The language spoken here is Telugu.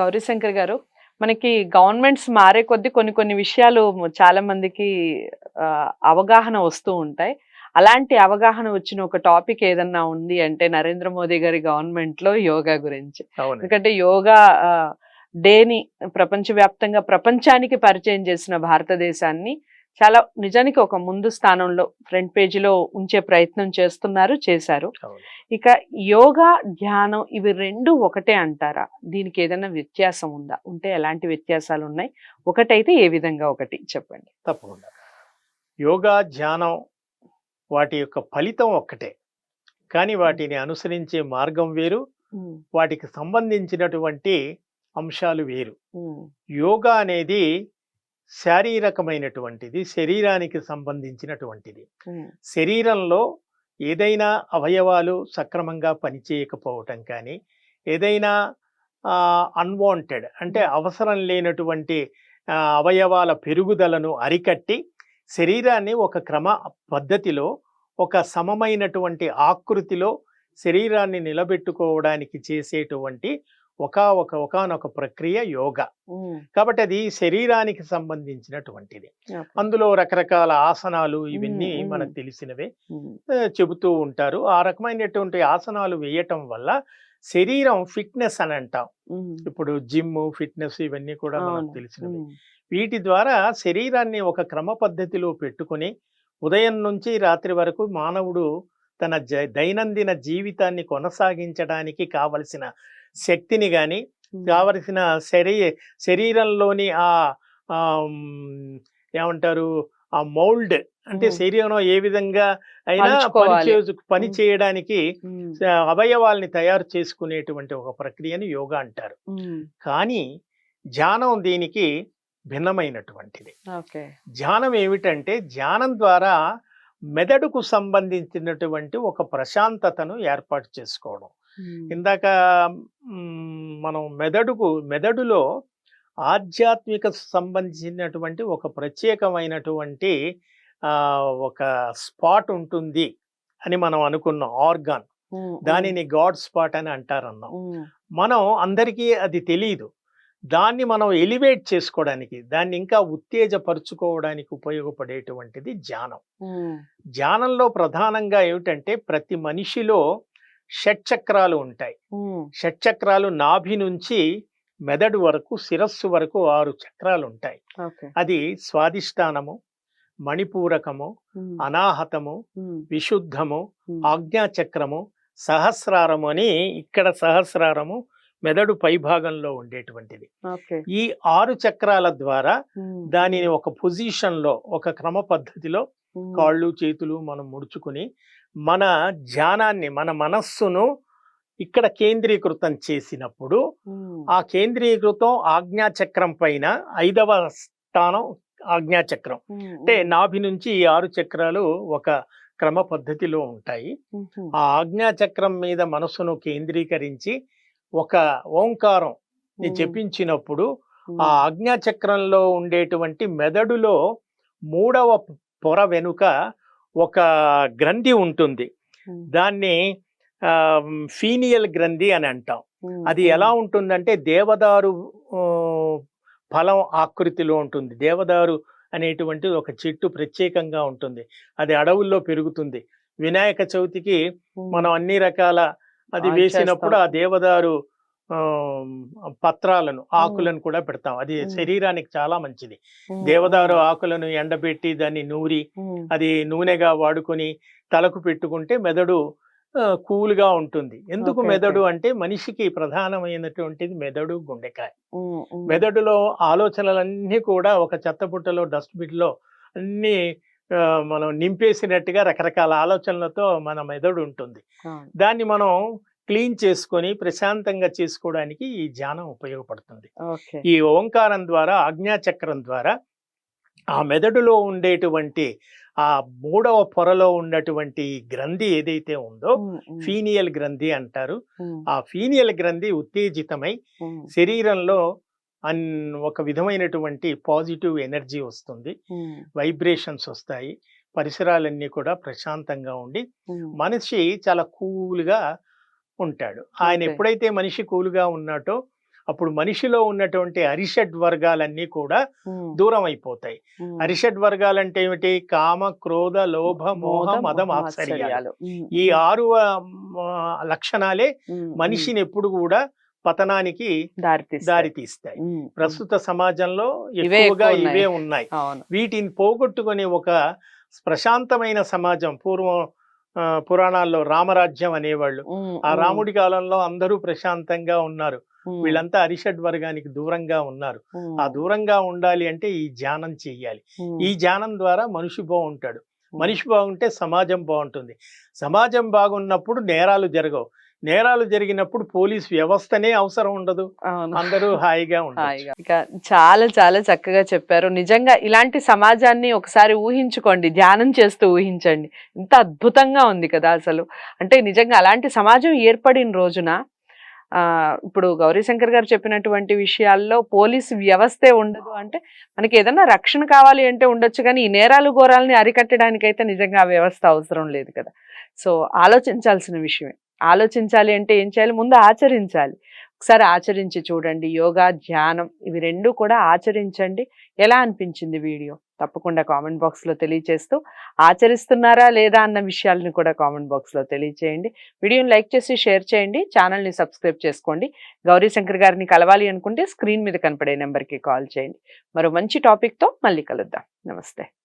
గౌరీశంకర్ గారు మనకి గవర్నమెంట్స్ మారే కొద్దీ కొన్ని కొన్ని విషయాలు చాలా మందికి అవగాహన వస్తూ ఉంటాయి. అలాంటి అవగాహన వచ్చిన ఒక టాపిక్ ఏదన్నా ఉంది అంటే నరేంద్ర మోదీ గారి గవర్నమెంట్లో యోగా గురించి. ఎందుకంటే యోగా డేని ప్రపంచవ్యాప్తంగా ప్రపంచానికి పరిచయం చేసిన భారతదేశాన్ని చాలా నిజానికి ఒక ముందు స్థానంలో ఫ్రంట్ పేజీలో ఉంచే ప్రయత్నం చేస్తున్నారు చేశారు. ఇక యోగా ధ్యానం ఇవి రెండు ఒకటే అంటారా? దీనికి ఏదైనా వ్యత్యాసం ఉందా? ఉంటే ఎలాంటి వ్యత్యాసాలు ఉన్నాయి? ఒకటైతే ఏ విధంగా ఒకటి? చెప్పండి. తప్పకుండా. యోగా ధ్యానం వాటి యొక్క ఫలితం ఒక్కటే. కానీ వాటిని అనుసరించే మార్గం వేరు. వాటికి సంబంధించినటువంటి అంశాలు వేరు. యోగా అనేది శారీరకమైనటువంటిది శరీరానికి సంబంధించినటువంటిది. శరీరంలో ఏదైనా అవయవాలు సక్రమంగా పనిచేయకపోవటం కానీ ఏదైనా అన్వాంటెడ్ అంటే అవసరం లేనటువంటి అవయవాల పెరుగుదలను అరికట్టి శరీరాన్ని ఒక క్రమ పద్ధతిలో ఒక సమమైనటువంటి ఆకృతిలో శరీరాన్ని నిలబెట్టుకోవడానికి చేసేటువంటి ఒక ఒక ఒకనొక ప్రక్రియ యోగా. కాబట్టి అది శరీరానికి సంబంధించినటువంటిది. అందులో రకరకాల ఆసనాలు ఇవన్నీ. మనకు తెలిసినవే. చెబుతూ ఉంటారు. ఆ రకమైనటువంటి ఆసనాలు వేయటం వల్ల శరీరం ఫిట్నెస్ అని అంటాం. ఇప్పుడు జిమ్ ఫిట్నెస్ ఇవన్నీ కూడా మనకు. తెలిసినవి. వీటి ద్వారా శరీరాన్ని ఒక క్రమ పద్ధతిలో పెట్టుకుని ఉదయం నుంచి రాత్రి వరకు మానవుడు తన జ దైనందిన జీవితాన్ని కొనసాగించడానికి కావలసిన శక్తిని కానీ కావలసిన శరీ శరీరంలోని ఆ ఏమంటారు? ఆ మౌల్డ్ అంటే ఉమ్. శరీరం ఏ విధంగా అయినా పని. చేయడానికి అవయవాల్ని తయారు చేసుకునేటువంటి ఒక ప్రక్రియని యోగా అంటారు. కానీ ధ్యానం దీనికి భిన్నమైనటువంటిది. ధ్యానం ఏమిటంటే ధ్యానం ద్వారా మెదడుకు సంబంధించినటువంటి ఒక ప్రశాంతతను ఏర్పాటు చేసుకోవడం. ఇందాక మనం మెదడుకు మెదడులో ఆధ్యాత్మిక సంబంధించినటువంటి ఒక ప్రత్యేకమైనటువంటి ఒక స్పాట్ ఉంటుంది అని మనం అనుకున్నాం ఆర్గాన్. దానిని గాడ్ స్పాట్ అని అంటారన్నాం. మనం అందరికీ అది తెలియదు దాన్ని మనం ఎలివేట్ చేసుకోవడానికి దాన్ని ఇంకా ఉత్తేజపరుచుకోవడానికి ఉపయోగపడేటువంటిది ధ్యానం. ధ్యానంలో ప్రధానంగా ఏమిటంటే ప్రతి మనిషిలో షట్చక్రాలు ఉంటాయి. షట్చక్రాలు నాభి నుంచి మెదడు వరకు శిరస్సు వరకు ఆరు చక్రాలు ఉంటాయి. అది స్వాదిష్టానము మణిపూరకము అనాహతము విశుద్ధము ఆజ్ఞాచక్రము సహస్రారము అని ఇక్కడ సహస్రారము మెదడు పైభాగంలో ఉండేటువంటిది. ఈ ఆరు చక్రాల ద్వారా దానిని ఒక పొజిషన్లో ఒక క్రమ పద్ధతిలో కాళ్ళు చేతులు మనం ముడుచుకుని మన ధ్యానాన్ని మన మనస్సును ఇక్కడ కేంద్రీకృతం చేసినప్పుడు ఆ కేంద్రీకృతం ఆజ్ఞాచక్రం పైన ఐదవ స్థానం ఆజ్ఞాచక్రం ఉమ్, అంటే నాభి నుంచి ఈ ఆరు చక్రాలు ఒక క్రమ పద్ధతిలో ఉంటాయి. ఆ ఆజ్ఞాచక్రం మీద మనసును కేంద్రీకరించి ఒక ఓంకారం చెప్పించినప్పుడు ఆ ఆజ్ఞాచక్రంలో ఉండేటువంటి మెదడులో మూడవ పొర వెనుక ఒక గ్రంథి ఉంటుంది. దాన్ని ఫీనియల్ గ్రంథి అని అంటాం. అది ఎలా ఉంటుందంటే దేవదారు ఫలం ఆకృతిలో ఉంటుంది. దేవదారు అనేటువంటిది ఒక చెట్టు ప్రత్యేకంగా ఉంటుంది. అది అడవుల్లో పెరుగుతుంది. వినాయక చవితికి మనం అన్ని రకాల అది వేసినప్పుడు. ఆ దేవదారు పత్రాలను ఆకులను కూడా పెడతాం. అది. శరీరానికి చాలా మంచిది. దేవదారు ఆకులను ఎండబెట్టి దాన్ని నూరి అది నూనెగా వాడుకొని తలకు పెట్టుకుంటే మెదడు కూల్గా ఉంటుంది. ఎందుకు మెదడు. అంటే మనిషికి ప్రధానమైనటువంటిది మెదడు గుండెకాయ. మెదడులో ఆలోచనలన్నీ కూడా ఒక చెత్తపుట్టలో డస్ట్బిన్లో అన్నీ మనం నింపేసినట్టుగా రకరకాల ఆలోచనలతో మన మెదడు ఉంటుంది. దాన్ని మనం క్లీన్ చేసుకొని ప్రశాంతంగా చేసుకోవడానికి ఈ ధ్యానం ఉపయోగపడుతుంది. ఈ ఓంకారం ద్వారా ఆజ్ఞాచక్రం ద్వారా ఆ మెదడులో ఉండేటువంటి ఆ మూడవ పొరలో ఉన్నటువంటి గ్రంథి ఏదైతే ఉందో ఫీనియల్ గ్రంథి అంటారు. ఆ ఫీనియల్ గ్రంథి ఉత్తేజితమై శరీరంలో అన్ ఒక విధమైనటువంటి పాజిటివ్ ఎనర్జీ వస్తుంది. వైబ్రేషన్స్ వస్తాయి. పరిసరాలన్నీ కూడా ప్రశాంతంగా ఉండి మనిషి చాలా కూల్గా ఉంటాడు. ఆయన. ఎప్పుడైతే మనిషి కూల్గా ఉన్నాటో అప్పుడు మనిషిలో ఉన్నటువంటి అరిషడ్ వర్గాలన్నీ కూడా దూరం అయిపోతాయి. అరిషడ్ వర్గాలంటే ఏమిటి? కామ క్రోధ లోభ మోహ మోద. ఉమ్, ఈ ఆరు లక్షణాలే మనిషిని ఎప్పుడు కూడా పతనానికి దారితీస్తాయి. ప్రస్తుత సమాజంలో ఇవే ఎక్కువగా. ఇవే ఉన్నాయి. వీటిని పోగొట్టుకుని ఒక ప్రశాంతమైన సమాజం పూర్వం పురాణాల్లో రామరాజ్యం అనేవాళ్ళు. ఆ రాముడి కాలంలో అందరూ ప్రశాంతంగా ఉన్నారు. వీళ్ళంతా అరిషడ్ వర్గానికి దూరంగా ఉన్నారు. ఆ దూరంగా ఉండాలి అంటే ఈ ధ్యానం చెయ్యాలి. ఈ ధ్యానం ద్వారా మనిషి బాగుంటాడు. మనిషి బాగుంటే సమాజం బాగుంటుంది. సమాజం బాగున్నప్పుడు నేరాలు జరగవు. నేరాలు జరిగినప్పుడు పోలీస్ వ్యవస్థనే అవసరం ఉండదు. అందరూ హాయిగా ఇక చాలా చాలా చక్కగా చెప్పారు. నిజంగా ఇలాంటి సమాజాన్ని ఒకసారి ఊహించుకోండి. ధ్యానం చేస్తూ ఊహించండి. ఇంత అద్భుతంగా ఉంది కదా అసలు. అంటే నిజంగా అలాంటి సమాజం ఏర్పడిన రోజున ఆ ఇప్పుడు గౌరీశంకర్ గారు చెప్పినటువంటి విషయాల్లో పోలీసు వ్యవస్థే ఉండదు అంటే మనకి ఏదైనా రక్షణ కావాలి అంటే ఉండొచ్చు కానీ ఈ నేరాలు ఘోరాలని అరికట్టడానికైతే నిజంగా ఆ వ్యవస్థ అవసరం లేదు కదా. సో ఆలోచించాల్సిన విషయమే. ఆలోచించాలి అంటే ఏం చేయాలి? ముందు ఆచరించాలి. ఒకసారి ఆచరించి చూడండి. యోగా ధ్యానం ఇవి రెండు కూడా ఆచరించండి. ఎలా అనిపించింది వీడియో? తప్పకుండా కామెంట్ బాక్స్లో తెలియచేస్తూ ఆచరిస్తున్నారా లేదా అన్న విషయాలను కూడా కామెంట్ బాక్స్లో తెలియచేయండి. వీడియోని లైక్ చేసి షేర్ చేయండి. ఛానల్ని సబ్స్క్రైబ్ చేసుకోండి. గౌరీ శంకర్ గారిని కలవాలి అనుకుంటే స్క్రీన్ మీద కనపడే నెంబర్కి కాల్ చేయండి. మరో మంచి టాపిక్తో మళ్ళీ కలుద్దాం. నమస్తే.